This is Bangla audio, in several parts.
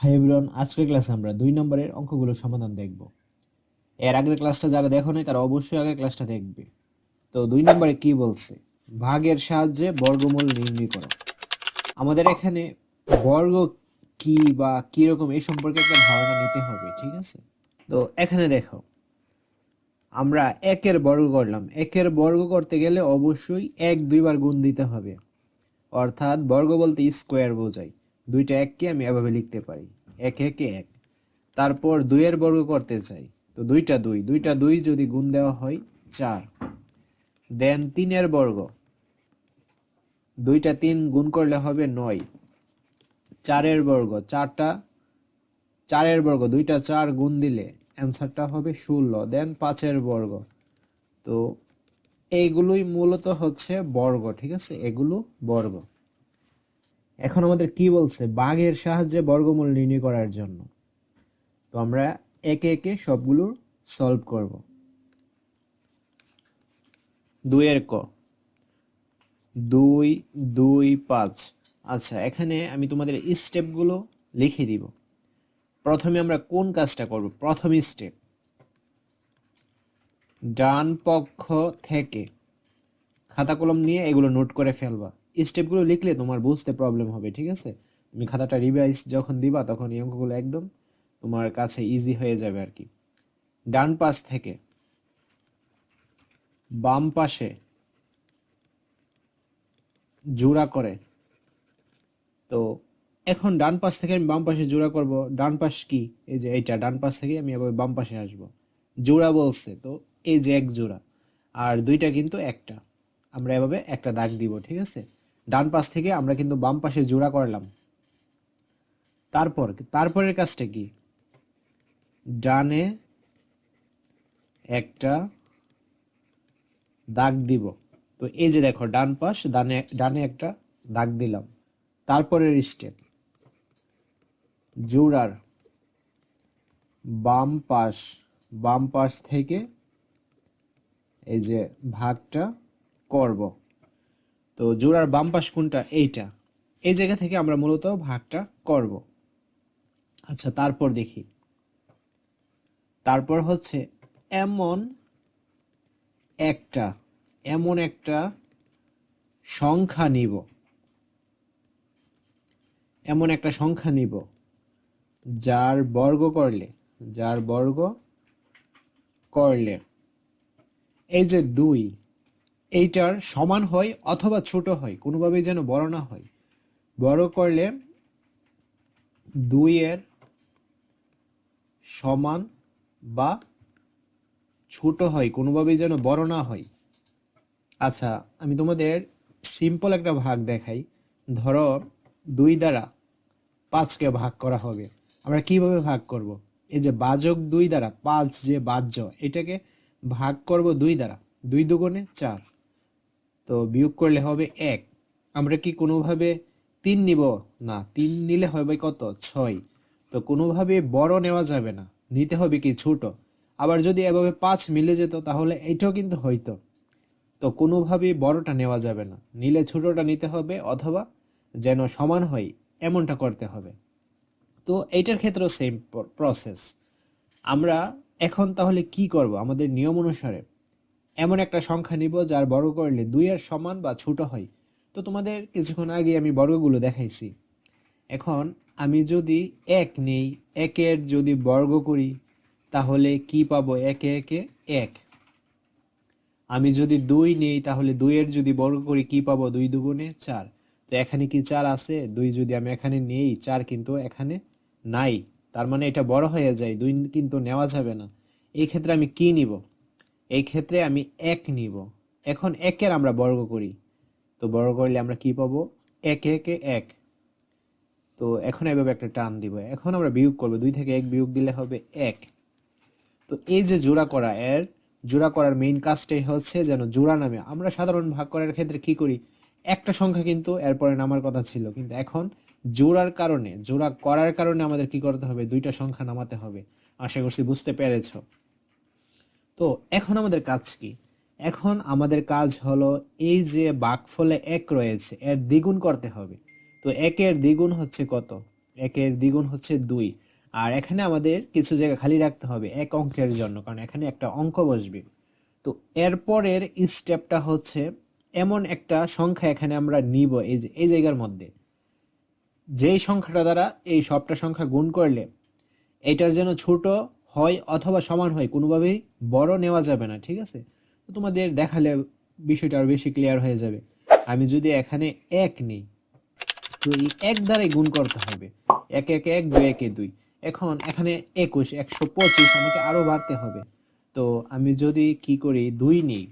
হাই এভরিওয়ান, আজকের ক্লাসে আমরা দুই নম্বরের অঙ্কগুলোর সমাধান দেখব। এর আগের ক্লাসটা যারা দেখো নাই, তারা অবশ্যই আগের ক্লাসটা দেখবে। তো দুই নম্বরে কি বলছে? ভাগের সাহায্যে বর্গমূল নির্ণয় করো। আমাদের এখানে বর্গ কি বা কি রকম এই সম্পর্কে একটা ধারণা নিতে হবে, ঠিক আছে? তো এখানে দেখো, আমরা একের বর্গ করলাম। একের বর্গ করতে গেলে অবশ্যই এক দুইবার গুণ দিতে হবে। অর্থাৎ বর্গ বলতে স্কোয়ার বোঝায়। দুইটা এককে আমি এভাবে লিখতে পারি। এক, একে, এক। তারপর দুইয়ের বর্গ করতে চাই। তো দুইটা দুই। দুইটা দুই যদি গুণ দেওয়া হয় চার। দেন তিনের বর্গ। দুইটা তিন গুণ করলে হবে নয়। চারের বর্গ। চারটা, চারের বর্গ। দুইটা চার গুণ দিলে অ্যান্সারটা হবে ষোলো। দেন পাঁচের বর্গ। তো এইগুলোই মূলত হচ্ছে বর্গ, ঠিক আছে? এগুলো বর্গ। এখন আমাদের কি বলছে? বাঘের সাহায্যে বর্গমূল নির্ণয় করার জন্য। তো আমরা একে একে সবগুলো সলভ করব। দুইয়ের ক। দুই দুই, পাঁচ। আচ্ছা এখানে আমি তোমাদের স্টেপগুলো লিখে দিব। প্রথমে আমরা কোন কাজটা করব? প্রথম স্টেপ ডান পক্ষ থেকে খাতা কলম নিয়ে এগুলো নোট করে ফেলবা। স্টেপগুলো লিখলে তোমার বুঝতে প্রবলেম হবে, ঠিক আছে? তুমি খাতাটা রিভাইজ যখন দিবা, তখন এই অঙ্কগুলো একদম তোমার কাছে ইজি হয়ে যাবে আর কি। ডান পাশ থেকে বাম পাশে জোড়া করে। তো এখন ডান পাশ থেকে আমি বাম পাশে জোড়া করব। ডান পাশ কি? এই যে এইটা, ডান পাশ থেকে আমি আবার বাম পাশে আসব। জোড়া বলছে, তো এই যে এক জোড়া, আর দুইটা কিন্তু একটা। আমরা এভাবে একটা দাগ দিব, ঠিক আছে? ডান পাশ থেকে আমরা কিন্তু বাম পাশে জোড়া করলাম। তারপর, তারপরের কাজটা কি? ডানে একটা দাগ দিব। তো এই যে দেখো, ডান পাশ, ডানে ডানে একটা দাগ দিলাম। তারপরের স্টেপ জোড়ার বাম পাশ বাম পাশ থেকে এই যে ভাগটা করব। তো জোড়ার বাম পাশ কোনটা? এইটা। এই জায়গা থেকে আমরা মূলত ভাগটা করব। আচ্ছা তারপর দেখি। তারপর হচ্ছে এমন একটা এমন একটা সংখ্যা নিব। এমন একটা সংখ্যা নিব যার বর্গ করলে, যার বর্গ করলে। এই যে দুই এইটার সমান হয় অথবা ছোট হয়, কোনোভাবেই যেন বড় না হয়। বড় করলে দুইয়ের সমান বা ছোট হয়, কোনোভাবেই যেন বড় না হয়। আচ্ছা আমি তোমাদের সিম্পল একটা ভাগ দেখাই। ধরো, দুই দ্বারা পাঁচকে ভাগ করা হবে। আমরা কীভাবে ভাগ করব? এই যে বাজক দুই দ্বারা, পাঁচ যে বাজ্য এটাকে ভাগ করব দুই দ্বারা, দুই দুগুণে চার। তো বিয়োগ করলে হবে এক। আমরা কি কোনোভাবে তিন নিব? না, তিন নিলে হবে কত? ছয়। তো কোনোভাবে বড় নেওয়া যাবে না। নিতে হবে কি ছোট? আবার যদি এভাবে পাঁচ মিলে যেত, তাহলে এটাও কিন্তু হইতো তো কোনোভাবেই বড়টা নেওয়া যাবে না। নিলে ছোটটা নিতে হবে অথবা যেন সমান হয়, এমনটা করতে হবে। তো এইটার ক্ষেত্রেও সেম প্রসেস আমরা এখন তাহলে কি করব? আমাদের নিয়ম অনুসারে এমন একটা সংখ্যা নিব যার বর্গ করলে দুই দুইয়ের সমান বা ছোট হয়। তো তোমাদের কিছুক্ষণ আগে আমি বর্গগুলো দেখাইছি। এখন আমি যদি এক নেই, একের যদি বর্গ করি, তাহলে কি পাবো একে একে এক? আমি যদি দুই নেই, তাহলে দুইয়ের যদি বর্গ করি, কি পাবো দুই দুগুণে চার? তো এখানে কি চার আছে? দুই যদি আমি এখানে নেই, চার কিন্তু এখানে নাই। তার মানে এটা বড় হয়ে যায়, দুই কিন্তু নেওয়া যাবে না। এই ক্ষেত্রে আমি কি নিব? এই ক্ষেত্রে আমি এক নিব। এখন একের আমরা বর্গ করি। তো বর্গ করলে আমরা কি পাবো? এক, একে, এক। তো এখন এভাবে একটা টান দিব। এখন আমরা বিয়োগ করব। দুই থেকে এক বিয়োগ দিলে হবে এক। তো এই যে জোড়া করা এর, জোড়া করার মেইন কাজটাই হচ্ছে যেন জোড়া নামে আমরা সাধারণ ভাগ করার ক্ষেত্রে কি করি? একটা সংখ্যা কিন্তু এরপরে নামার কথা ছিল। কিন্তু এখন জোড়ার কারণে, জোড়া করার কারণে আমাদের কি করতে হবে? দুইটা সংখ্যা নামাতে হবে। আশা করছি বুঝতে পেরেছ। তো এখন আমাদের কাজ কি? এখন আমাদের কাজ হলো এই যে বাঘফলে এক রয়েছে, এর দ্বিগুণ করতে হবে। তো একের দ্বিগুণ হচ্ছে কত? একের দ্বিগুণ হচ্ছে দুই। আর এখানে আমাদের কিছু জায়গা খালি রাখতে হবে এক অঙ্কের জন্য, কারণ এখানে একটা অঙ্ক বসবে। তো এরপরের স্টেপটা হচ্ছে এমন একটা সংখ্যা এখানে আমরা নিব এই যে, এই জায়গার মধ্যে। যেই সংখ্যাটা দ্বারা এই সবটা সংখ্যা গুণ করলে, এটার যেন ছোট হয় অথবা সমান হয়, কোনোভাবেই বড় নেওয়া যাবে না, ঠিক আছে? তো তোমাদের দেখালে বিষয়টা আরও বেশি ক্লিয়ার হয়ে যাবে। আমি যদি এখানে এক নিই, তো এই এক দ্বারাই গুণ করতে হবে। এক এক এক, দুই, একে, দুই। এখন এখানে একুশ, একশো পঁচিশ, আমাকে আরও বাড়তে হবে। তো আমি যদি কি করি, দুই নিই,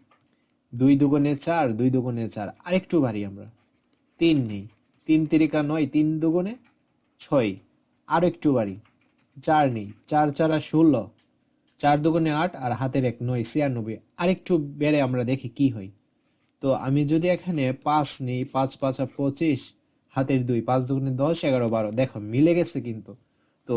দুই দুগুণে চার, দুই দুগুণে চার, আরেকটু বাড়ি আমরা। তিন নেই, তিন তিরিকা নয়, তিন দুগুণে ছয় আর একটু বাড়ি। চার নেই, চার চারা ষোলো, চার দুগুণে আট আর হাতের এক নয়, ছিয়ানব্বই। আরেকটু বেড়ে আমরা দেখি কি হয়। তো আমি যদি এখানে পাঁচ নিই, পাঁচ পাঁচা পঁচিশ, হাতের দুই, পাঁচ দুগুণে দশ, এগারো, বারো, দেখো, মিলে গেছে কিন্তু। তো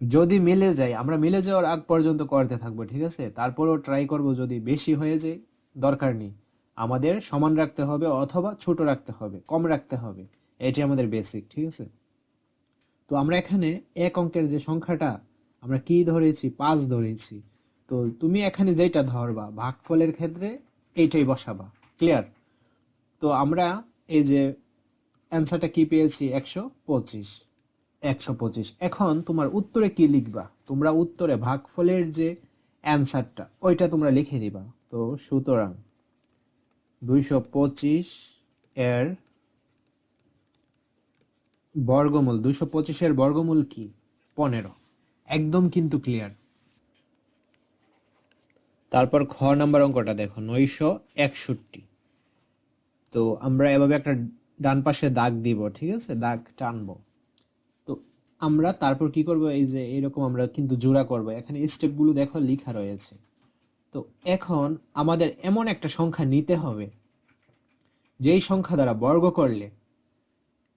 যদি মিলে যায়, আমরা মিলে যাওয়ার আগ পর্যন্ত করতে থাকব, ঠিক আছে? তারপরেও ট্রাই করব যদি বেশি হয়ে যায়, দরকার নেই। আমাদের সমান রাখতে হবে অথবা ছোট রাখতে হবে, কম রাখতে হবে। এটি আমাদের বেসিক ঠিক আছে? তো আমরা এখানে এক অঙ্কের যে সংখ্যাটা, আমরা কি ধরেছি? পাঁচ ধরেছি। তো তুমি এখানে যেটা ধরবা, ভাগফলের ক্ষেত্রে এইটাই বসাবা। ক্লিয়ার তো আমরা এই যে অ্যান্সারটা কি পেয়েছি? একশো পঁচিশ। একশো পঁচিশ। এখন তোমার উত্তরে কি লিখবা? তোমরা উত্তরে ভাগফলের যে অ্যান্সারটা ওইটা তোমরা লিখে দিবা। তো সুতরাং দুইশো পঁচিশ এর বর্গমূল দুশো পঁচিশের বর্গমূল কি? পনেরো। একদম কিন্তু ক্লিয়ার তারপর খ নাম্বার অঙ্কটা দেখো, নয়শো একষট্টি। তো আমরা এভাবে একটা ডান পাশে দাগ দিব, ঠিক আছে? দাগ টানবো। তো আমরা তারপর কি করব? এই যে এরকম আমরা কিন্তু জোড়া করব। এখানে স্টেপগুলো দেখো লেখা রয়েছে। তো এখন আমাদের এমন একটা সংখ্যা নিতে হবে, যেই সংখ্যা দ্বারা বর্গ করলে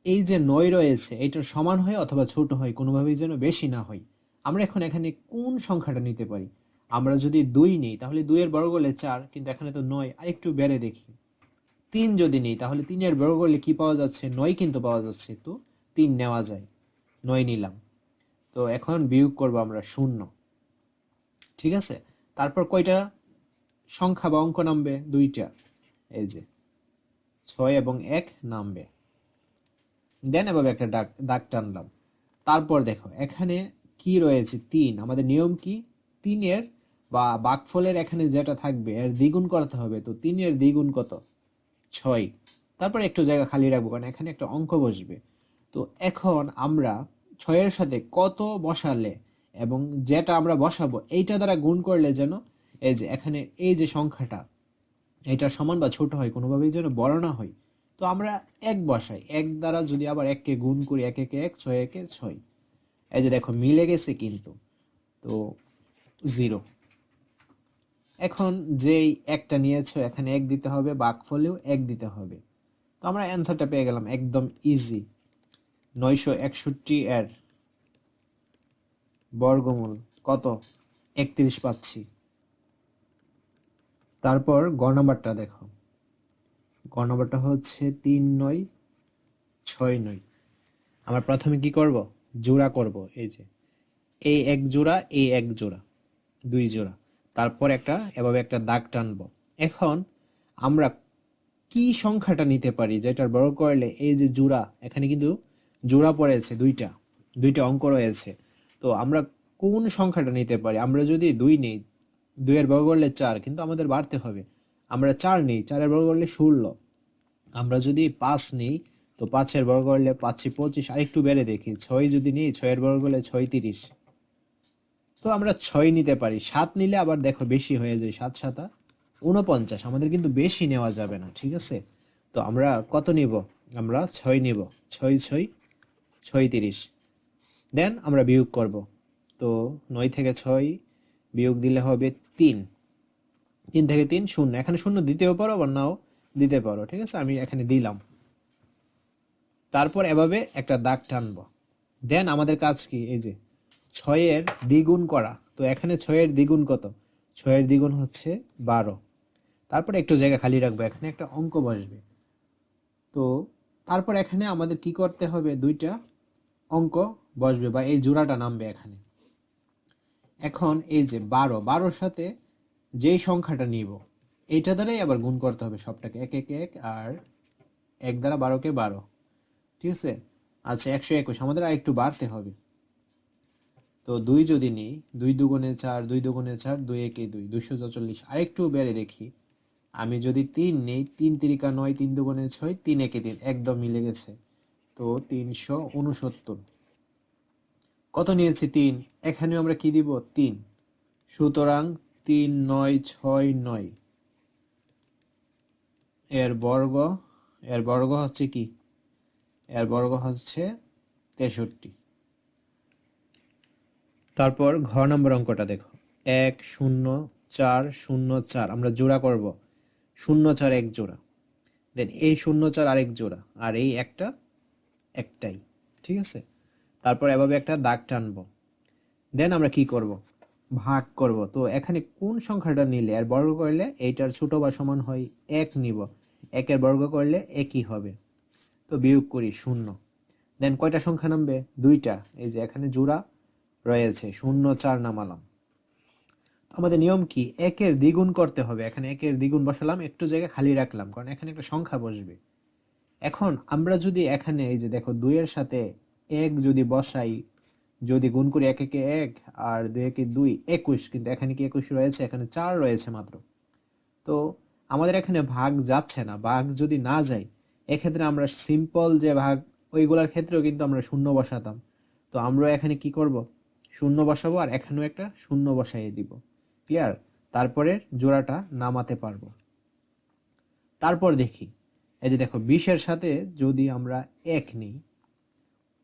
এই যে নয় রয়েছে এটার সমান হয় অথবা ছোট হয়, কোনোভাবেই যেন বেশি না হয়। আমরা এখন এখানে কোন সংখ্যাটা নিতে পারি? আমরা যদি দুই নিই, তাহলে দুইয়ের বড় করলে চার, কিন্তু এখানে তো নয় আর একটু বেড়ে দেখি। তিন যদি নিই, তাহলে তিনের বর্গ করলে কি পাওয়া যাচ্ছে? নয় কিন্তু পাওয়া যাচ্ছে তো, তিন নেওয়া যায়। নয় নিলাম। তো এখন বিয়োগ করব আমরা শূন্য। ঠিক আছে? তারপর কয়টা সংখ্যা বা অঙ্ক নামবে? দুইটা। এই যে, ছয় এবং এক নামবে। দেন এভাবে একটা ডাক, দাগ টানলাম। তারপর দেখো, এখানে কি রয়েছে? তিন। আমাদের নিয়ম কি? তিনের বা বাকফলের এখানে যেটা থাকবে, এর দ্বিগুণ করতে হবে। তো তিনের দ্বিগুণ কত? ছয়। তারপর একটু জায়গা খালি রাখব, কারণ এখানে একটা অঙ্ক বসবে। তো এখন আমরা ছয়ের সাথে কত বসালে এবং যেটা আমরা বসাবো, এইটা দ্বারা গুণ করলে যেন এই যে এখানে এই যে সংখ্যাটা, এটা সমান বা ছোট হয়, কোনোভাবেই যেন বড় না হয়। তো আমরা এক বসাই। এক দ্বারা যদি আবার এককে গুণ করি, এক, একে এক, ছয়, একে ছয়। এই যে দেখো, মিলে গেছে কিন্তু। তো জিরো। এখন যেই একটা নিয়েছো, এখানে এক দিতে হবে, বাকফলেও এক দিতে হবে। তো আমরা অ্যান্সারটা পেয়ে গেলাম, একদম ইজি নয়শো একষট্টি এর বর্গমূল। কত? একত্রিশ পাচ্ছি। তারপর গ নাম্বারটা দেখো। গ নাম্বারটা হচ্ছে তিন নয়, ছয় নয়। আমরা প্রথমে কি করব? জোড়া করব, এই যে। এই এক জোড়া এই এক জোড়া, দুই জোড়া। তারপর একটা, এভাবে একটা দাগ টানবো। এখন আমরা কি সংখ্যাটা নিতে পারি? যেটার বড় করলে এই যে জোড়া, এখানে কিন্তু জোড়া পড়েছে দুইটা দুইটা অঙ্ক রয়েছে। তো আমরা কোন সংখ্যাটা নিতে পারি? আমরা যদি দুই নেই, দুইয়ের বর্গ করলে চার, কিন্তু আমাদের বাড়তে হবে। আমরা চার নেই, চারের বর্গ করলে ষোলো। আমরা যদি পাঁচ নিই, তো পাঁচের বর্গ করলে পাঁচে পঁচিশ, আরেকটু বেড়ে দেখি, ছয় যদি নিই, ছয়ের বর্গ করলে ছয় তিরিশ। তো আমরা ছয় নিতে পারি, সাত নিলে আবার দেখো বেশি হয়ে যায়, সাত সাতা উনপঞ্চাশ আমাদের কিন্তু বেশি নেওয়া যাবে না, ঠিক আছে? তো আমরা কত নিব? আমরা ছয় নিব, ছয় ছয় ছয় তিরিশ। দেন আমরা বিয়োগ করব, তো নয় থেকে ছয় বিয়োগ দিলে হবে তিন। তিন থেকে তিন শূন্য। এখানে শূন্য দিতেও পারো, আবার নাও দিতে পারো, ঠিক আছে? আমি এখানে দিলাম। তারপর এভাবে একটা দাগ টানবো। দেন আমাদের কাজ কি? এই যে, ছয়ের দ্বিগুণ করা। তো এখানে ছয়ের দ্বিগুণ কত? ছয়ের দ্বিগুণ হচ্ছে বারো। তারপর একটু জায়গা খালি রাখব, এখানে একটা অঙ্ক বসবে। তো তারপর এখানে আমাদের কি করতে হবে? দুইটা অঙ্ক বসবে বা এই জোড়াটা নামবে এখানে। এখন এই যে বারো, বারোর সাথে যেই সংখ্যাটা নিব, এইটা দ্বারাই আবার গুণ করতে হবে সবটাকে। এক এক এক, আর এক দ্বারা বারোকে বারো। ঠিক আছে? আচ্ছা একশো একুশ। আমাদের আর একটু বাড়তে হবে। তো দুই যদি নিই, দুই দুগুণে চার, দুই দুগুণে চার, দুই একে দুই, দুইশো চল্লিশ। আরেকটু বেড়ে দেখি। আমি যদি তিন নেই, তিন তিরিকা নয়, তিন দুগুণে ছয়, তিন একে তিন, একদম মিলে গেছে। তো তিনশো উনসত্তর। কত নিয়েছি? তিন। এখানে আমরা কি দিব? তিন। সুতরাং তিন নয় ছয় নয়। এর বর্গ এর বর্গ হচ্ছে কি? এর বর্গ হচ্ছে তেষট্টি। তারপর ঘ নম্বর অঙ্কটা দেখো। এক শূন্য চার শূন্য চার, আমরা জোড়া করব। শূন্য চার এক জোড়া। দেন এই শূন্য চার আরেক জোড়া, আর এই একটা, একটাই। ঠিক আছে? তারপর এভাবে একটা দাগ টানবো। দেন আমরা কি করব? ভাগ করব। তো এখানে কোন সংখ্যাটা নিলে আর বর্গ করলে এইটার ছোট বা সমান হয় এক নিব। একের বর্গ করলে একই হবে। তো বিয়োগ করি শূন্য। দেন কয়টা সংখ্যা নামবে? দুইটা। এই যে এখানে জোড়া রয়েছে, শূন্য, চার নামালাম। আমাদের নিয়ম কি? একের দ্বিগুণ করতে হবে। এখানে একের দ্বিগুণ বসালাম, একটু জায়গা খালি রাখলাম, কারণ এখানে একটা সংখ্যা বসবে। এখন আমরা যদি এখানে এই যে দেখো দুইয়ের সাথে এক যদি বসাই যদি গুণ করি এক একে এক আর দুই একে দুই, একুশ। কিন্তু এখানে কি একুশ রয়েছে? এখানে চার রয়েছে মাত্র। তো আমাদের এখানে ভাগ যাচ্ছে না, ভাগ যদি না যায়, এক্ষেত্রে আমরা সিম্পল যে ভাগ, ওইগুলোর ক্ষেত্রেও কিন্তু আমরা শূন্য বসাতাম। তো আমরা এখানে কি করব? শূন্য বসাবো আর এখানেও একটা শূন্য বসাইয়ে দিব। ক্লিয়ার তারপরে জোড়াটা নামাতে পারব। তারপর দেখি, এই যে দেখো, বিশের সাথে যদি আমরা এক নিই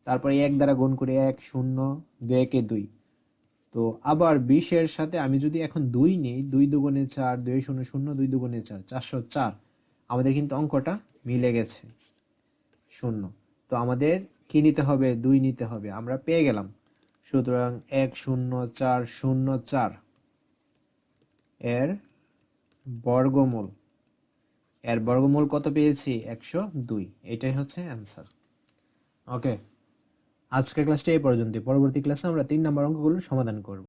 তারপরে এক দ্বারা গুণ করি এক শূন্য, দুই একে দুই। তো আবার বিশের সাথে আমি যদি এখন দুই নিই, দুই দুগুণে চার, দুই শূন্য শূন্য, দুই দুগুণে চার, চারশো চার, আমাদের কিন্তু অঙ্কটা মিলে গেছে শূন্য। তো আমাদের কি নিতে হবে? দুই নিতে হবে, আমরা পেয়ে গেলাম। সুতরাং এক শূন্য, চার শূন্য, চার এর বর্গমূল। এর বর্গমূল কত পেয়েছি? একশো দুই, এটাই হচ্ছে অ্যান্সার। ওকে। আজকের ক্লাসটা এই পর্যন্ত পরবর্তী ক্লাসে আমরা তিন নম্বর অঙ্কগুলো সমাধান করব।